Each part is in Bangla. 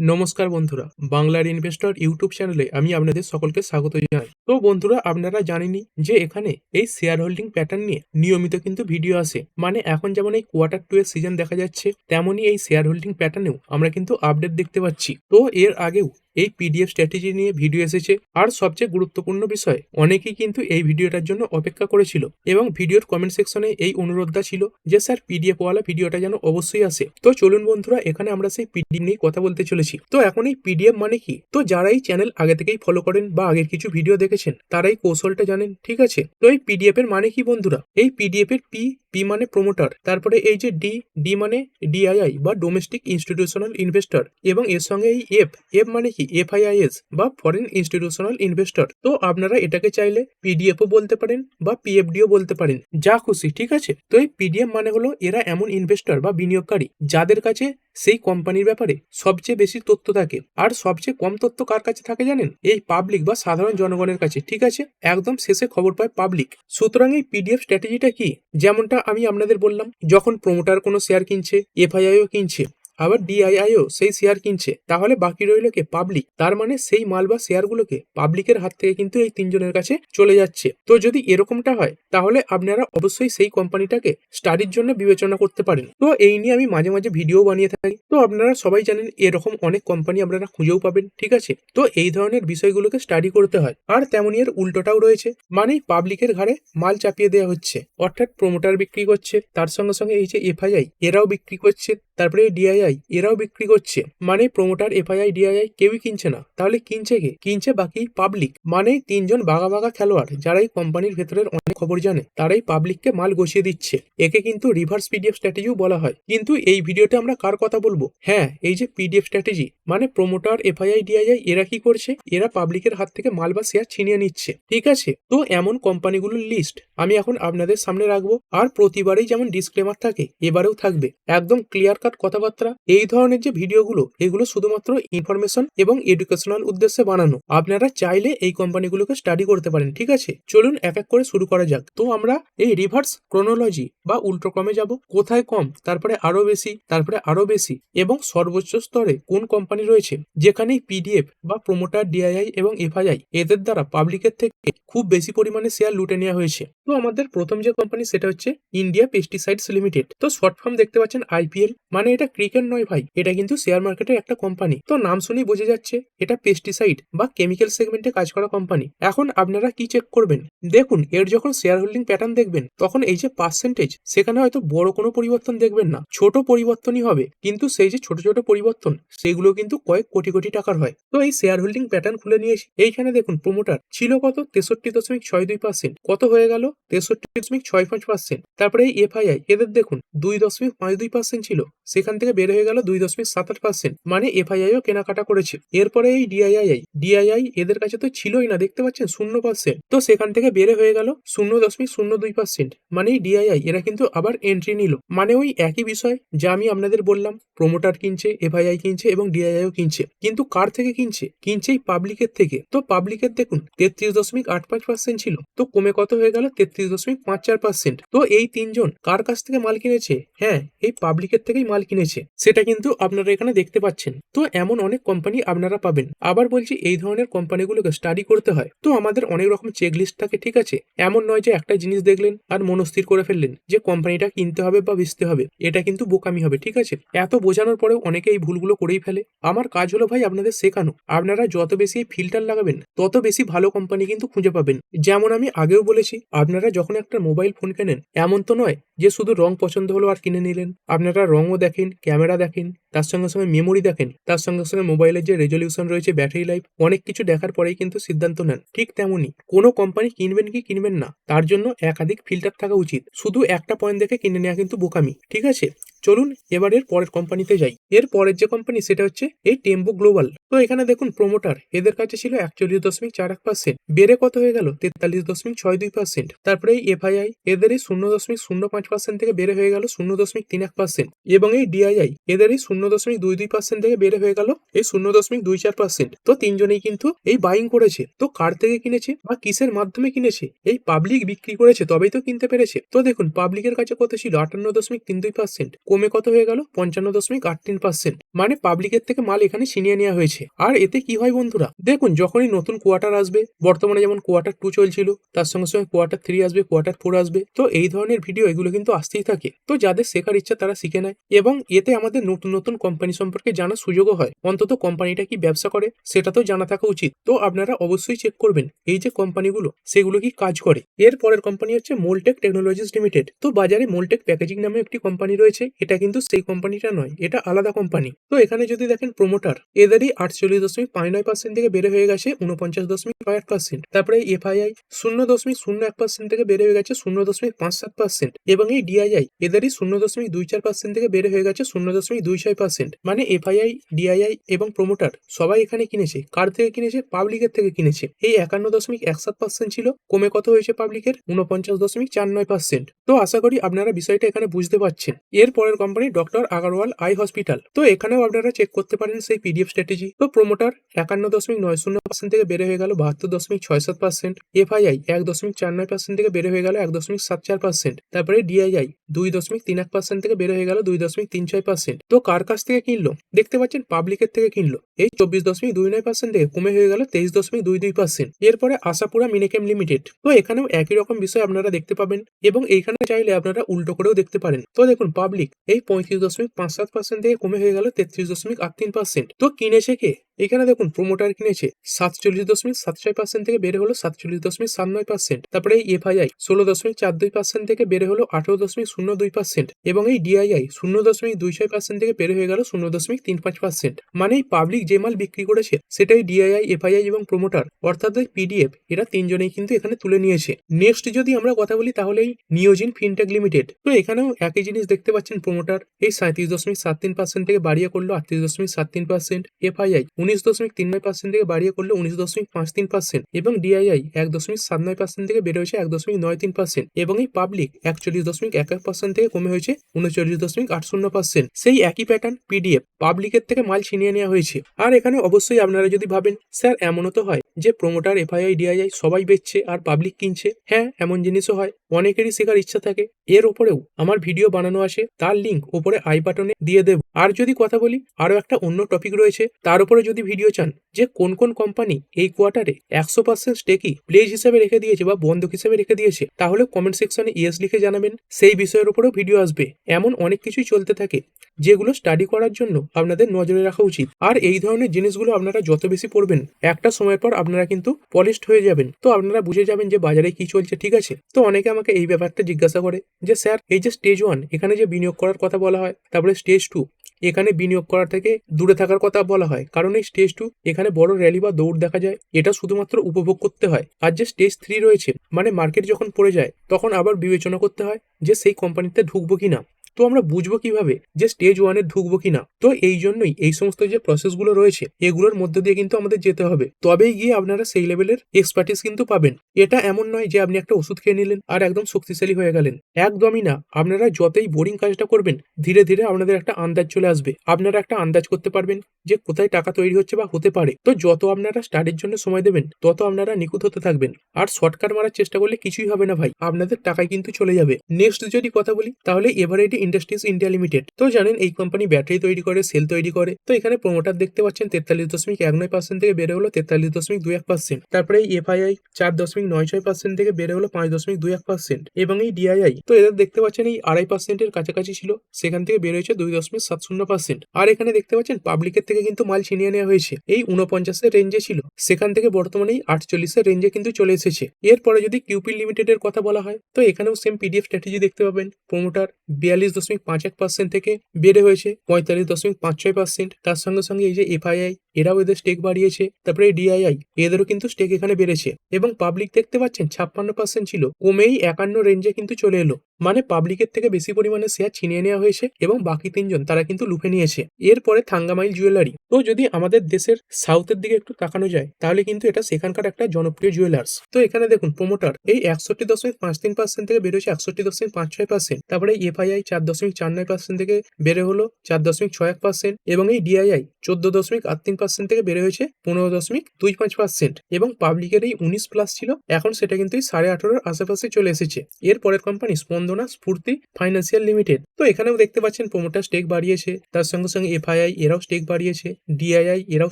নমস্কার বন্ধুরা, বাংলার ইনভেস্টর ইউটিউব চ্যানেলে আমি আপনাদের সকলকে স্বাগত জানাই। তো বন্ধুরা, আপনারা জানেনি যে এখানে এই শেয়ার হোল্ডিং প্যাটার্ন নিয়ে নিয়মিত কিন্তু ভিডিও আসে। মানে এখন যেমন এই কোয়ার্টার টু এর সিজন দেখা যাচ্ছে, তেমনই এই শেয়ার হোল্ডিং প্যাটার্নেও আমরা কিন্তু আপডেট দেখতে পাচ্ছি। তো এর আগেও এই পিডিএফ স্ট্র্যাটেজি নিয়ে ভিডিও এসেছে। আর সবচেয়ে গুরুত্বপূর্ণ বিষয়, অনেকেই কিন্তু এই ভিডিওটার জন্য অপেক্ষা করেছিল এবং ভিডিওর কমেন্ট সেকশনে এই অনুরোধটা ছিল যে, স্যার পিডিএফ ওয়ালা ভিডিওটা যেন অবশ্যই আসে। তো চলুন বন্ধুরা, এখানে আমরা সেই পিডিএফ নিয়ে কথা বলতে চলেছি। তো এখন এই পিডিএফ মানে কি? তো যারা এই চ্যানেল আগে থেকেই ফলো করেন বা আগের কিছু ভিডিও দেখেছেন তারা এই কৌশলটা জানেন, ঠিক আছে? তো এই পিডিএফ এর মানে কি বন্ধুরা? এই পিডিএফ এর পি পি মানে প্রমোটার তারপরে এই যে ডি ডি মানে ডিআইআই বা ডোমেস্টিক ইনস্টিটিউশনাল ইনভেস্টর এবং এর সঙ্গে এই এফ এফ মানে কি? এফআইআইএস বা ফরেন ইনস্টিটিউশনাল ইনভেস্টর তো আপনারা এটাকে চাইলে পিডিএফও বলতে পারেন বা পিএফডিও বলতে পারেন। যা খুশি, ঠিক আছে? তো এই পিডিএফ মানে হলো এরা এমন ইনভেস্টর বা বিনিয়োগকারী যাদের কাছে সেই কোম্পানির ব্যাপারে সবচেয়ে বেশি তথ্য থাকে। আর সবচেয়ে কম তথ্য কার কাছে থাকে জানেন? এই পাবলিক বা সাধারণ জনগণের কাছে, ঠিক আছে? একদম শেষে খবর পায় পাবলিক সুতরাং এই পিডিএফ স্ট্র্যাটেজিটা কি? যেমনটা আমি আপনাদের বললাম, যখন প্রোমোটার কোনো শেয়ার কিনছে এফআইআইও কিনছে আবার ডিআইআইও সেই শেয়ার কিনছে। তাহলে বাকি রইল কে পাবলিক তার মানে সেই মাল বা শেয়ারগুলোকে পাবলিকের হাত থেকে কিন্তু এই তিনজনের কাছে চলে যাচ্ছে। তো যদি এরকমটা হয়, তাহলে আপনারা অবশ্যই সেই কোম্পানিটাকে স্টাডির জন্য বিবেচনা করতে পারেন। তো এই নিয়ে আমি মাঝে মাঝে ভিডিও বানিয়ে থাকি। তো আপনারা সবাই জানেন এরকম অনেক কোম্পানি আপনারা খুঁজেও পাবেন, ঠিক আছে? তো এই ধরনের বিষয়গুলোকে স্টাডি করতে হয়। আর তেমনই এর উল্টোটাও রয়েছে। মানে পাবলিকের ঘাড়ে মাল চাপিয়ে দেওয়া হচ্ছে। অর্থাৎ প্রমোটার বিক্রি করছে। তার সঙ্গে সঙ্গে এই যে এফআইআই এরাও বিক্রি করছে। তারপরে ডিআইআই এরাও বিক্রি করছে। মানে প্রমোটার এফআইআই ডিআইআই কেউই কিনছে না। তাহলে কিনছে কে? কিনছে বাকি পাবলিক মানে তিনজন বাঘা বাঘা খেলোয়াড় যারা এই কোম্পানির ভেতরের অনেক খবর জানে, তারাই পাবলিককে মাল গছিয়ে দিচ্ছে। একে কিন্তু রিভার্স পিডিএফ স্ট্র্যাটেজিও বলা হয়। কিন্তু এই ভিডিওতে আমরা কার কথা বলব? হ্যাঁ এই যে পিডিএফ স্ট্র্যাটেজি মানে প্রমোটার এফআইআই ডিআইআই, এরা কি করছে? এরা পাবলিকের হাত থেকে মাল বা শেয়ার ছিনিয়ে নিচ্ছে। ঠিক আছে? তো এমন কোম্পানিগুলোর লিস্ট আমি এখন আপনাদের সামনে রাখব। আর প্রতিবারেই যেমন ডিসক্লেমার থাকে, এবারেও থাকবে। একদম ক্লিয়ার কাট কথাবার্তা। এই ধরনের যে ভিডিওগুলো, এগুলো শুধুমাত্র ইনফরমেশন এবং এডুকেশনাল উদ্দেশ্যে বানানো। আপনারা চাইলে এই কোম্পানিগুলোকে স্টাডি করতে পারেন, ঠিক আছে? চলুন এক এক করে শুরু করা যাক। তো আমরা এই রিভার্স ক্রোনোলজি বা উল্টো উল্টোক্রমে যাব। কোথায় কম, তারপরে আরও বেশি, তারপরে আরও বেশি এবং সর্বোচ্চ স্তরে কোন কোম্পানি রয়েছে যেখানে পিডিএফ বা প্রমোটার ডিআইআই এবং এফআইআই এদের দ্বারা পাবলিকের থেকে খুব বেশি পরিমাণে শেয়ার লুটে নেওয়া হয়েছে। তো আমাদের প্রথম যে কোম্পানি সেটা হচ্ছে ইন্ডিয়া পেস্টিসাইডস লিমিটেড তো শর্ট ফর্ম দেখতে পাচ্ছেন আইপিএল মানে এটা ক্রিকেট নয় ভাই, এটা কিন্তু শেয়ার মার্কেটের একটা কোম্পানি তো নাম শুনেই বোঝা যাচ্ছে, এটা পেস্টিসাইড বা কেমিক্যাল সেগমেন্টে কাজ করা কোম্পানি এখন আপনারা কি চেক করবেন? দেখুন, এর যখন শেয়ার হোল্ডিং প্যাটার্ন দেখবেন, তখন এই যে পার্সেন্টেজ সেখানে হয়তো বড় কোনো পরিবর্তন দেখবেন না। ছোট পরিবর্তনই হবে, কিন্তু সেই যে ছোট ছোট পরিবর্তন, সেগুলো কিন্তু কয়েক কোটি কোটি টাকার হয়। তো এই শেয়ার হোল্ডিং প্যাটার্ন খুলে নিয়ে নিয়েছি এইখানে দেখুন প্রমোটার ছিল কত? তেষট্টি দশমিক ছয় দুই পার্সেন্ট কত হয়ে গেল? তেষট্টি দশমিক ছয় পাঁচ পার্সেন্ট তারপরে এই এফআইআই এদের দেখুন, দুই দশমিক পাঁচ দুই পার্সেন্ট ছিল। সেখান থেকে বের হয়ে গেল দুই দশমিক সাত আট পার্সেন্ট মানে এফআইআইও কেনাকাটা করেছে। এরপরে এই ডিআইআই ডিআইআই এদের কাছে তো ছিলই না, দেখতে পাচ্ছেন? শূন্য পার্সেন্ট তো সেখান থেকে বেড়ে হয়ে গেল শূন্য দশমিক শূন্য দুই পার্সেন্ট মানে ডিআইআই এরা কিন্তু আবার এন্ট্রি নিল। মানে ওই একই বিষয় যা আমি আপনাদের বললাম। প্রমোটার কিনছে এফআইআই কিনছে এবং ডিআইআইও কিনছে। কিন্তু কার থেকে কিনছে? কিনছে এই পাবলিকের থেকে। তো পাবলিকের দেখুন, তেত্রিশ দশমিক আট পাঁচ পার্সেন্ট ছিল। তো কমে কত হয়ে গেল? তেত্রিশ দশমিক পাঁচ চার পার্সেন্ট তো এই তিনজন কার কাছ থেকে মাল কিনেছে? হ্যাঁ এই পাবলিকের থেকেই মাল কিনেছে। সেটা কিন্তু আপনারা এখানে দেখতে পাচ্ছেন। তো এমন অনেক কোম্পানি আপনারা পাবেন। আবার বলছি, এই ধরনের কোম্পানিগুলোকে স্টাডি করতে হয়। তো আমাদের অনেক রকম চেক লিস্ট থাকে, ঠিক আছে? এমন নয় যে একটা জিনিস দেখলেন আর মনস্থির করে ফেললেন যে কোম্পানিটা কিনতে হবে বা বেচতে হবে। এটা কিন্তু বোকামি হবে, ঠিক আছে? এত বোঝানোর পরেও অনেকে এই ভুলগুলো করেই ফেলে। আমার কাজ হলো ভাই আপনাদের শেখানো। আপনারা যত বেশি ফিল্টার লাগাবেন, তত বেশি ভালো কোম্পানি কিন্তু খুঁজে পাবেন। যেমন আমি আগেও বলেছি, আপনারা যখন একটা মোবাইল ফোন কেনেন, এমন তো নয় যে শুধু রং পছন্দ হলো আর কিনে নিলেন। আপনারা রঙও দেখেন, ক্যামেরা দেখেন, তার সঙ্গে সঙ্গে মেমোরি দেখেন, তার সঙ্গে সঙ্গে মোবাইলের যে রেজলিউশন রয়েছে ব্যাটারি লাইফ অনেক কিছু দেখার পরেই কিন্তু সিদ্ধান্ত নেন। ঠিক তেমনই, কোনো কোম্পানি কিনবেন কি কিনবেন না, তার জন্য একাধিক ফিল্টার থাকা উচিত। শুধু একটা পয়েন্ট দেখে কিনে নেওয়া কিন্তু বোকামি, ঠিক আছে? চলুন এবার এর পরের কোম্পানিতে যাই। এর পরের যে কোম্পানি সেটা হচ্ছে এই টেম্পো গ্লোবাল তো এখানে দেখুন প্রমোটার এদের কাছে ছিল একচল্লিশ দশমিক চার এক পার্সেন্ট বেড়ে কত হয়ে গেল? তেতাল্লিশ দশমিক ছয় দুই পার্সেন্ট তারপরে এই এফআইআই এদের এই শূন্য দশমিক শূন্য পাঁচ পার্সেন্ট থেকে বেড়ে হয়ে গেল শূন্য দশমিক তিন এক পার্সেন্ট এবং এই ডিআইআই এদের এই শূন্য দশমিক দুই দুই পার্সেন্ট থেকে বেড়ে হয়ে গেল এই শূন্য দশমিক দুই চার পার্সেন্ট তো তিনজনেই কিন্তু এই বাইং করেছে। তো কার থেকে কিনেছে বা কিসের মাধ্যমে কিনেছে? এই পাবলিক বিক্রি করেছে, তবেই তো কিনতে পেরেছে। তো দেখুন পাবলিকের কাছে কত ছিল? আটান্ন দশমিক তিন দুই পার্সেন্ট কমে কত হয়ে গেল? পঞ্চান্ন দশমিক আট তিন পার্সেন্ট মানে পাবলিকের থেকে মাল এখানে ছিনিয়ে নেওয়া হয়েছে। আর এতে কি হয় বন্ধুরা? দেখুন, যখনই নতুন কোয়ার্টার আসবে, বর্তমানে যেমন কোয়ার্টার টু চলছিল, তার সঙ্গে সঙ্গে কোয়ার্টার থ্রি আসবে কোয়ার্টার ফোর আসবে, তো এই ধরনের ভিডিও এগুলো কিন্তু আসতেই থাকে। তো যাদের শেখার ইচ্ছা তারা শিখে নেয় এবং এতে আমাদের নতুন নতুন কোম্পানি সম্পর্কে জানার সুযোগও হয়। অন্তত কোম্পানিটা কি ব্যবসা করে, সেটা তো জানা থাকা উচিত। তো আপনারা অবশ্যই চেক করবেন, এই যে কোম্পানিগুলো সেগুলো কি কাজ করে? এর পরের কোম্পানি হচ্ছে মোলটেক টেকনোলজিস লিমিটেড তো বাজারে মোলটেক প্যাকেজিং নামে একটি কোম্পানি রয়েছে এটা কিন্তু সেই কোম্পানিটা নয়, এটা আলাদা কোম্পানি তো এখানে যদি দেখেন প্রোমোটার এদেরই আটচল্লিশ দশমিক পাঁচ নয় পার্সেন্ট থেকে বেড়ে হয়ে গেছে উনপঞ্চাশ দশমিক পাঁচ আট পার্সেন্ট তারপরে এফআইআই শূন্য দশমিক শূন্য এক পার্সেন্ট থেকে বেড়ে হয়ে গেছে শূন্য দশমিক পাঁচ সাত পার্সেন্ট এবং এই ডিআইআই, এদেরই শূন্য দশমিক দুই চার পার্সেন্ট থেকে বেড়ে হয়ে গেছে শূন্য দশমিক দুই ছয় পার্সেন্ট মানে এফআইআই, ডিআইআই এবং প্রোমোটার সবাই এখানে কিনেছে। কার থেকে কিনেছে? পাবলিকের থেকে কিনেছে। এই একান্ন দশমিক এক সাত পার্সেন্ট ছিল, কমে কত হয়েছে পাবলিকের উনপঞ্চাশ দশমিক চার নয় পার্সেন্ট তো আশা করি আপনারা বিষয়টা এখানে বুঝতে পারছেন। এর পরের company doctor Agarwal eye hospital তো এখানেও আপনারা চেক করতে পারেন সেই পিডিএফ স্ট্র্যাটেজি তো প্রোমোটার একান্ন দশমিক নয় শূন্য পার্সেন্ট থেকে বেড়ে হয়ে গেল বাহাত্তর দশমিক ছয় সাত পার্সেন্ট এফআইআই এক দশমিক চার নয় পার্সেন্ট থেকে বেড়ে হয়ে গেল এক দশমিক সাত চার পার্সেন্ট তারপরে ডিআইআই দুই দশমিক তিন এক পার্সেন্ট থেকে বেড়ে হয়ে গেল দুই দশমিক তিন ছয় পার্সেন্ট তো কার কাছ থেকে কিনলো? দেখতে পাচ্ছেন পাবলিকের থেকে কিনলো। এই চব্বিশ দশমিক দুই নয় পার্সেন্ট থেকে কমে হয়ে গেল তেইশ দশমিক দুই দুই পার্সেন্ট এরপরে আশাপুরা মিনিকেম লিমিটেড তো এখানেও একই রকম বিষয় আপনারা দেখতে পাবেন এবং এইখানে চাইলে আপনারা উল্টো করেও দেখতে পারেন। তো দেখুন পাবলিক এই পঁয়ত্রিশ দশমিক পাঁচ সাত পার্সেন্ট থেকে কমে হয়ে গেল তেত্রিশ দশমিক আট তিন পার্সেন্ট তো কিনেছে কে? এখানে দেখুন প্রোমোটার কিনেছে সাতচল্লিশ দশমিক সাত ছয় পার্সেন্ট থেকে বেড়ে হলো সাতচল্লিশ দশমিক সাত নয় পার্সেন্ট তারপরে এই এফআইআই ষোলো দশমিক চার দুই পার্সেন্ট থেকে বেড়ে হলো আঠারো দশমিক শূন্য দুই পার্সেন্ট এবং এই ডিআইআই শূন্য দশমিক দুই ছয় পার্সেন্ট থেকে বেড়ে হয়ে গেল শূন্য দশমিক তিন পাঁচ পার্সেন্ট মানে এই পাবলিক যে মাল বিক্রি করেছে, সেটাই ডিআইআই, এফআইআই এবং প্রোমোটার অর্থাৎ পিডিএফ, এরা তিনজনেই কিন্তু এখানে তুলে নিয়েছে। নেক্সট যদি আমরা কথা বলি তাহলে এই নিয়োজিন ফিনটেক লিমিটেড তো এখানেও একই জিনিস দেখতে পাচ্ছেন প্রোমোটার এই সাঁত্রিশ দশমিক সাত তিন পার্সেন্ট থেকে বাড়িয়ে করল আটত্রিশ দশমিক সাত তিন পার্সেন্ট এফআইআই। উনিশ দশমিক তিন নয় পার্সেন্ট থেকে বাড়িয়ে করলে উনিশ দশমিক পাঁচ তিন পার্সেন্ট এবং ডিআইআই এক দশমিক সাত নয় পার্সেন্ট থেকে বেড়ে হয়েছে এক দশমিক নয় তিন পার্সেন্ট এবং এই পাবলিক একচল্লিশ দশমিক এক এক পার্সেন্ট থেকে কমে হয়েছে উনচল্লিশ দশমিক আট শূন্য পার্সেন্ট সেই একই প্যাটার্ন পিডিএফ পাবলিকের থেকে মাল ছিনিয়ে নেওয়া হয়েছে। আর এখানে অবশ্যই আপনারা যদি ভাবেন, স্যার, এমনও তো হয় যে প্রোমোটার এফআইআই ডিআইআই সবাই বেচছে আর পাবলিক কিনছে। হ্যাঁ এমন জিনিসও হয়। অনেকেরই শেখার ইচ্ছা থাকে। এর ওপরেও আমার ভিডিও বানানো আসে, তার লিঙ্ক ওপরে আই বাটনে দিয়ে দেব। আর যদি কথা বলি, আরও একটা অন্য টপিক রয়েছে, তার উপরে যদি ভিডিও চান, যে কোন কোন কোম্পানি এই কোয়ার্টারে একশো পার্সেন্ট স্টেকই প্লেজ হিসেবে রেখে দিয়েছে বা বন্ধক হিসেবে রেখে দিয়েছে, তাহলে কমেন্ট সেকশনে ইয়েস লিখে জানাবেন, সেই বিষয়ের উপরেও ভিডিও আসবে। এমন অনেক কিছুই চলতে থাকে, যেগুলো স্টাডি করার জন্য আপনাদের নজরে রাখা উচিত। আর এই ধরনের জিনিসগুলো আপনারা যত বেশি পড়বেন, একটা সময়ের পর আপনারা কিন্তু পলিশড হয়ে যাবেন। তো আপনারা বুঝে যাবেন যে বাজারে কি চলছে, ঠিক আছে? তো অনেকে আমাকে এই ব্যাপারটা জিজ্ঞাসা করে যে, স্যার, এই যে স্টেজ ওয়ান এখানে যে বিনিয়োগ করার কথা বলা হয়, তারপরে স্টেজ টু এখানে বিনিয়োগ করা থেকে দূরে থাকার কথা বলা হয়। কারণ এই স্টেজ টু এখানে বড় র্যালি বা দৌড় দেখা যায়, এটা শুধুমাত্র উপভোগ করতে হয়। আর যে স্টেজ থ্রি রয়েছে মানে মার্কেট যখন পড়ে যায়, তখন আবার বিবেচনা করতে হয় যে, সেই কোম্পানিতে ঢুকবো কিনা। তো আমরা বুঝব কীভাবে যে স্টেজ ওয়ানে ঢুকবো কিনা? তো এই জন্যই এই সমস্ত যে প্রসেসগুলো রয়েছে, এগুলোর মধ্য দিয়ে কিন্তু আমাদের যেতে হবে। তবেই গিয়ে আপনারা সেই লেভেলের এক্সপার্টিস কিন্তু পাবেন। এটা এমন নয় যে আপনি একটা ওষুধ খেয়ে নিলেন আর একদম শক্তিশালী হয়ে গেলেন। একদমই না। আপনারা যতই বোরিং কাজটা করবেন, ধীরে ধীরে আপনাদের একটা আন্দাজ চলে আসবে। আপনারা একটা আন্দাজ করতে পারবেন যে কোথায় টাকা তৈরি হচ্ছে বা হতে পারে। তো যত আপনারা স্টাডির জন্য সময় দেবেন, তত আপনারা নিখুঁত হতে থাকবেন। আর শর্টকাট মারার চেষ্টা করলে কিছুই হবে না ভাই। আপনাদের টাকায় কিন্তু চলে যাবে। নেক্সট যদি কথা বলি, তাহলে এভারেডি ইন্ডাস্ট্রিজ ইন্ডিয়া লিমিটেড তো জানেন, এই কোম্পানি ব্যাটারি তৈরি করে সেল তৈরি করে। তো এখানে প্রোমোটার দেখতে পাচ্ছেন, তেতাল্লিশ দশমিক এক নয় পার্সেন্ট থেকে বেড়ে হলো তেতাল্লিশ দশমিক দুই এক পার্সেন্ট তারপরে এই এফআইআই চার দশমিক নয় ছয় পার্সেন্ট থেকে বেড়ে হলো পাঁচ দশমিক দুই এক পার্সেন্ট এবং এই ডিআইআই তো এদের দেখতে পাচ্ছেন, এই আড়াই পার্সেন্টের কাছাকাছি ছিল। সেখান থেকে বেড়ে হয়েছে দুই দশমিক সাত শূন্য পার্সেন্ট আর এখানে দেখতে পাচ্ছেন পাবলিকের থেকে কিন্তু মাল ছিনিয়ে নেওয়া হয়েছে। এই উনপঞ্চাশের রেঞ্জে ছিল। সেখান থেকে বর্তমানে এই আটচল্লিশের রেঞ্জে কিন্তু চলে এসেছে। এরপরে যদি কিউপি লিমিটেডের কথা বলা হয়, তো এখানেও সেম পিডিএফ স্ট্র্যাটেজি দেখতে পাবেন। প্রোমোটার বিয়াল্লিশ দশমিক পাঁচ এক পার্সেন্ট থেকে বেড়ে হয়েছে, পঁয়তাল্লিশ দশমিক পাঁচ ছয় পার্সেন্ট তার সঙ্গে সঙ্গে এই যে এফআইআই এরাও এদের স্টেক বাড়িয়েছে, তারপরে ডিআইআই এদেরও কিন্তু স্টেক এখানে বেড়েছে। এবং পাবলিক দেখতে পাচ্ছেন, ছাপ্পান্ন পার্সেন্ট ছিল, কমেই একান্ন রেঞ্জে কিন্তু চলে এলো। মানে পাবলিকের থেকে বেশি পরিমাণে শেয়ার ছিনিয়ে নেওয়া হয়েছে এবং বাকি তিনজন তারা কিন্তু লুফে নিয়েছে। এরপরে থাঙ্গামাইল জুয়েলারি তো যদি আমাদের দেশের সাউথের দিকে একটু তাকানো যায়, তাহলে কিন্তু এটা সেখানকার একটা জনপ্রিয় জুয়েলার্স তো এখানে দেখুন প্রোমোটার এই একষট্টি দশমিক পাঁচ তিন পার্সেন্ট থেকে বেরোচ্ছে একষট্টি দশমিক পাঁচ ছয় পার্সেন্ট তারপরে এফআইআই চার দশমিক চার নয় পার্সেন্ট থেকে বেড়ে হলো চার দশমিক ছয় এক পার্সেন্ট এবং এই ডিআইআই চোদ্দ দশমিক আট তিন পার্সেন্ট পার্সেন্ট থেকে বেড়ে হয়েছে পনেরো দশমিক দুই পাঁচ পার্সেন্ট এবং পাবলিকের এই উনিশ প্লাস ছিল, এখন সেটা কিন্তু এই সাড়ে আঠারোর আশেপাশে চলে এসেছে। এর পরের company Spandana Sphoorty financial limited তো এখানেও দেখতে পাচ্ছেন প্রোমোটার স্টেক বাড়িয়েছে, তার সঙ্গে সঙ্গে এফআইআই এরাও স্টেক বাড়িয়েছে ডিআইআই এরাও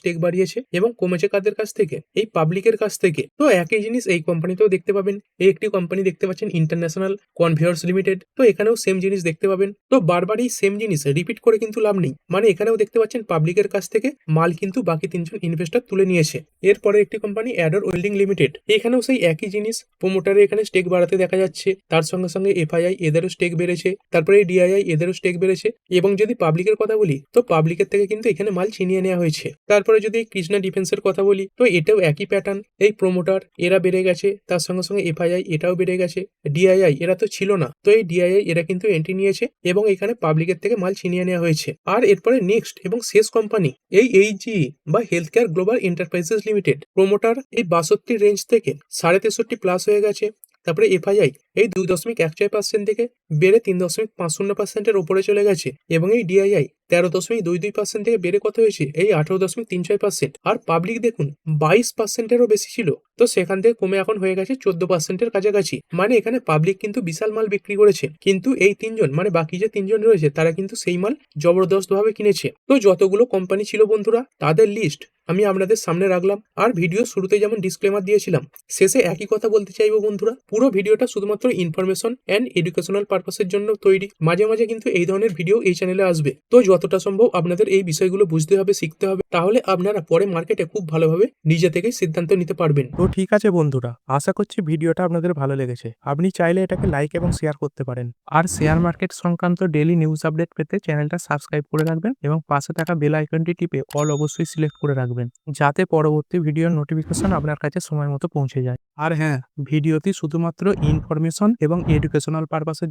স্টেক বাড়িয়েছে এবং কমেছে কাদের কাছ থেকে? এই পাবলিকের কাছ থেকে। তো একই জিনিস এই কোম্পানিতেও দেখতে পাবেন। এই একটি কোম্পানি দেখতে পাচ্ছেন ইন্টারন্যাশনাল কনভেয়ার্স লিমিটেড তো এখানেও সেম জিনিস দেখতে পাবেন। তো বারবার এই সেম জিনিস রিপিট করে কিন্তু লাভ নেই। মানে এখানেও দেখতে পাচ্ছেন পাবলিকের কাছ থেকে মাল কিন্তু বাকি তিনজন ইনভেস্টর তুলে নিয়েছে। এরপরে একটি কোম্পানি অ্যাডর ওয়েল্ডিং লিমিটেড এখানেও সেই একই জিনিস প্রোমোটারে এখানে স্টেক বাড়াতে দেখা যাচ্ছে। তার সঙ্গে সঙ্গে এফআইআই এদেরও স্টেক বেড়েছে, তারপরে ডিআইআই এদেরও স্টেক বেড়েছে। এবং যদি পাবলিকের কথা বলি, তো পাবলিকের থেকে কিন্তু এখানে মাল ছিনিয়ে নেওয়া হয়েছে। তারপরে যদি কৃষ্ণা ডিফেন্সের কথা বলি, তো এটাও একই প্যাটার্ন এই প্রোমোটার এরা বেড়ে গেছে, তার সঙ্গে সঙ্গে এফআইআই এটাও বেড়ে গেছে। ডিআইআই এরা তো ছিল না, তো এই ডিআইআই এরা কিন্তু এন্ট্রি নিয়েছে এবং এখানে পাবলিকের থেকে মাল ছিনিয়ে নেওয়া হয়েছে। আর এরপরে নেক্সট এবং শেষ কোম্পানি এই এইচজি বা health care global enterprises limited promoter এই বাষট্টি রেঞ্জ থেকে সাড়ে তেষট্টি প্লাস হয়ে গেছে। তারপরে এফআইআই এই দুই দশমিক এক ছয় পার্সেন্ট থেকে বেড়ে তিন দশমিক পাঁচ শূন্য পার্সেন্টের ওপরে চলে গেছে এবং এই ডিআইআই তেরো দশমিক দুই দুই পার্সেন্ট থেকে বেড়ে কত হয়েছে? এই আঠারো দশমিক তিন ছয় পার্সেন্ট। আর পাবলিক দেখুন, বাইশ পার্সেন্টেরও বেশি ছিল। তো সেখান থেকে কমে এখন হয়ে গেছে চোদ্দ পার্সেন্টের কাছাকাছি। মানে এখানে পাবলিক কিন্তু বিশাল মাল বিক্রি করেছে। কিন্তু এই তিনজন মানে বাকি যে তিনজন রয়েছে, তারা কিন্তু সেই মাল জবরদস্ত ভাবে কিনেছে। তো যতগুলো কোম্পানি ছিল বন্ধুরা, তাদের লিস্ট আমি আপনাদের সামনে রাখলাম। আর ভিডিও শুরুতে যেমন ডিসক্লেমার দিয়েছিলাম, শেষে একই কথা বলতে চাইব বন্ধুরা, পুরো ভিডিওটা শুধুমাত্র ইনফরমেশন অ্যান্ড এডুকেশনাল পারপাসের জন্য তৈরি। মাঝে মাঝে কিন্তু এই ধরনের ভিডিও এই চ্যানেলে আসবে। তো যতটা সম্ভব আপনাদের এই বিষয়গুলো বুঝতে হবে, শিখতে হবে। তাহলে আপনারা পরে মার্কেটে খুব ভালোভাবে নিজে থেকেই সিদ্ধান্ত নিতে পারবেন। তো ঠিক আছে বন্ধুরা, আশা করছি ভিডিওটা আপনাদের ভালো লেগেছে। আপনি চাইলে এটাকে লাইক এবং শেয়ার করতে পারেন। আর শেয়ার মার্কেট সংক্রান্ত ডেলি নিউজ আপডেট পেতে চ্যানেলটা সাবস্ক্রাইব করে রাখবেন এবং পাশে থাকা বেল আইকনটি টিপে অল অবশ্যই সিলেক্ট করে রাখবেন, যাতে পরবর্তী ভিডিওর নোটিফিকেশন আপনার কাছে সময় মতো পৌঁছে যায়। আর হ্যাঁ ভিডিওটি শুধুমাত্র ইনফরমেশন এবং এডুকেশনাল পারপাসের